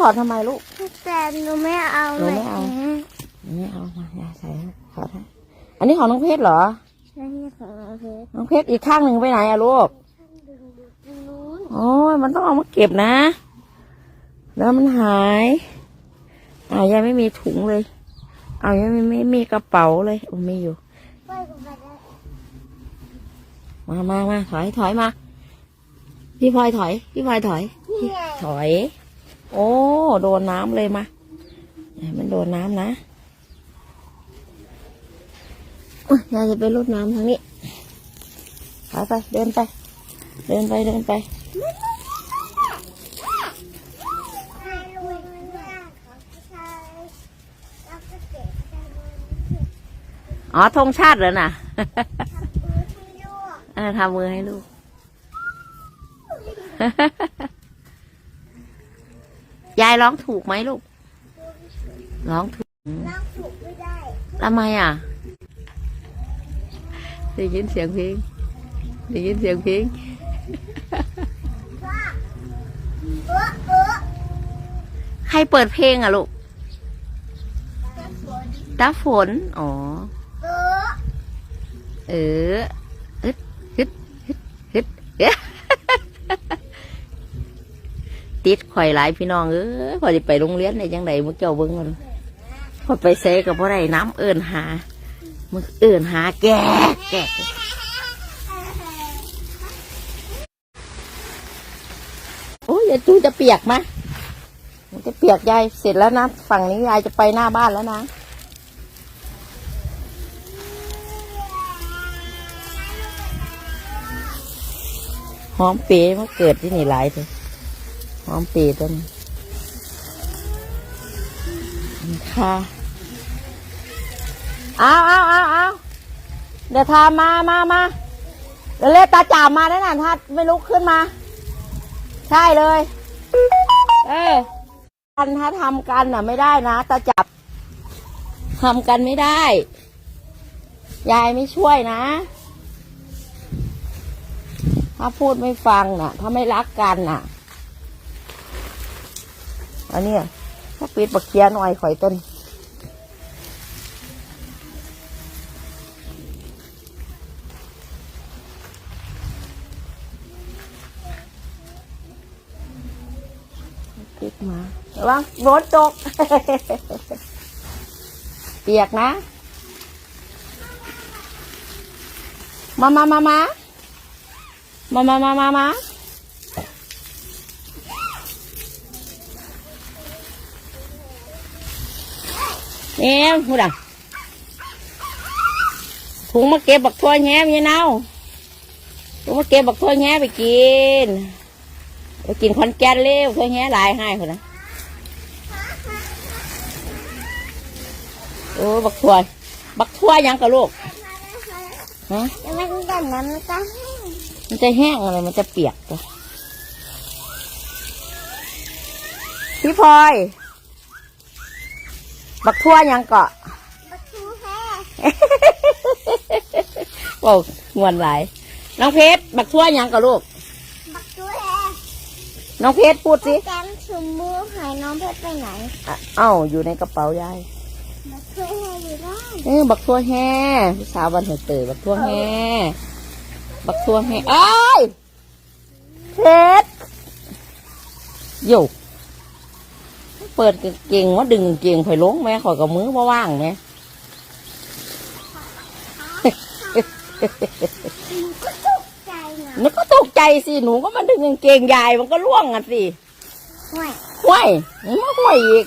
ถอดทำไมลูก แต่หนูไม่เอาหนูไม่เอาแบบนี้ไม่เอามายายใส่ให้ถอดให้อันนี้ของน้องเพชรเหรอ ใช่ของเราเพชรน้องเพชรอีกข้างหนึ่งไปไหนอะลูกนู้นโอ้ยมันต้องเอามาเก็บนะ แล้วมันหายอ่ายังไม่มีถุงเลย เอายังไม่ไม่มีกระเป๋าเลยโอ้ไม่อยู่ไปกับไปได้มามามาถอยถอยมา พี่พลอยถอย พี่พลอยถอยนี่ไงถอย โอ้ โดนน้ำเลยมาอย่าให้มันโดนน้ำนะอุ๊ยยายจะไปรดน้ำทางนี้ถอยไป เดินไป เดินไป เดินไปให้ลุยมันยากของผู้ชายแล้วก็เก็บใส่มืออ๋อธงชาติเหรอน่ะทำมือที่ลูกเออทำมือให้ลูก ยายร้องถูกไหมลูก ร้องถูกนั่งถูกไม่ได้ทำไมอะได้ยินเสียงเพลงได้ยินเสียงเพลงว่าเออเออใครเปิดเพลงอะลูกจะฝนตาฝน อ๋อ เออ เออฮึดฮึดฮึดฮึดเอ๊ะ ติดข่อยหลายพี่น้องเอ้ยพอจะไปโรงเรียนในจังไดมึงเจ้าเบิ้งมันพอไปเซกับพ่อไรน้ำเอินหามึงเอินหาแก่แก่โอ้ยย่าจูจะเปียกมามันจะเปียกยายเสร็จแล้วนะ ฝั่งนี้ยายจะไปหน้าบ้านแล้วนะหอมเปีมันเกิดที่นี่หลายเลย หอมปีต้นค่ะเอาเอาเอาเอาเดี๋ยวทามามามาเดี๋ยวเรียกตาจ่ามาแน่นอนถ้าไม่ลุกขึ้นมา ใช่เลย เออกันถ้าทำกันน่ะ ไม่ได้นะตาจับทำกันไม่ได้ ยายไม่ช่วยนะ ถ้าพูดไม่ฟังน่ะ ถ้าไม่รักกันน่ะ นเนี้ถ้าปิดบักเคียหน่อยข่อยต้นปิดมาระวังฝนตก เปียกนะ มามามามามามามามามา เอ็มหูดังถุงมาเก็บบักทั่วแง้มยี่เน่าถุงมาเก็บบักทั่วแง้ไปกินไปกินคอนแกนเร็วทั่วแง้หลายให้คนนะโอ้บักทั่วบักทั่วยังกับลูกฮะมันดันน้ำมันก็แห้งมันจะแห้งอะไรมันจะเปียกจ้ะพี่พลอย บักทั่วยังเกาะบักทูแห้บอกงวนหลาย น้องเพชรบักทั่วยังเกาะลูก บักทูแห้น้องเพชรพูดสิแกมชุมมือหายน้องเพชรไปไหนอะเอ้าอยู่ในกระเป๋ายายบักทูแห้อยู่ได้เออบักทั่วแห่พี่สาววันหัวเตยบักทั่วแห่บักทั่วแห่เอ้ยเพชรอยู่ เปิดกางเกงว่าดึงกางเกงข่อยลงแม่ข่อยกับมือมาว่างแม่หนูก็ตกใจนะหนูก็ตกใจสิหนูก็มาดึงกางเกงยายมันก็ล่วงอะสิห่วยห้วยมันมาห้วยอีก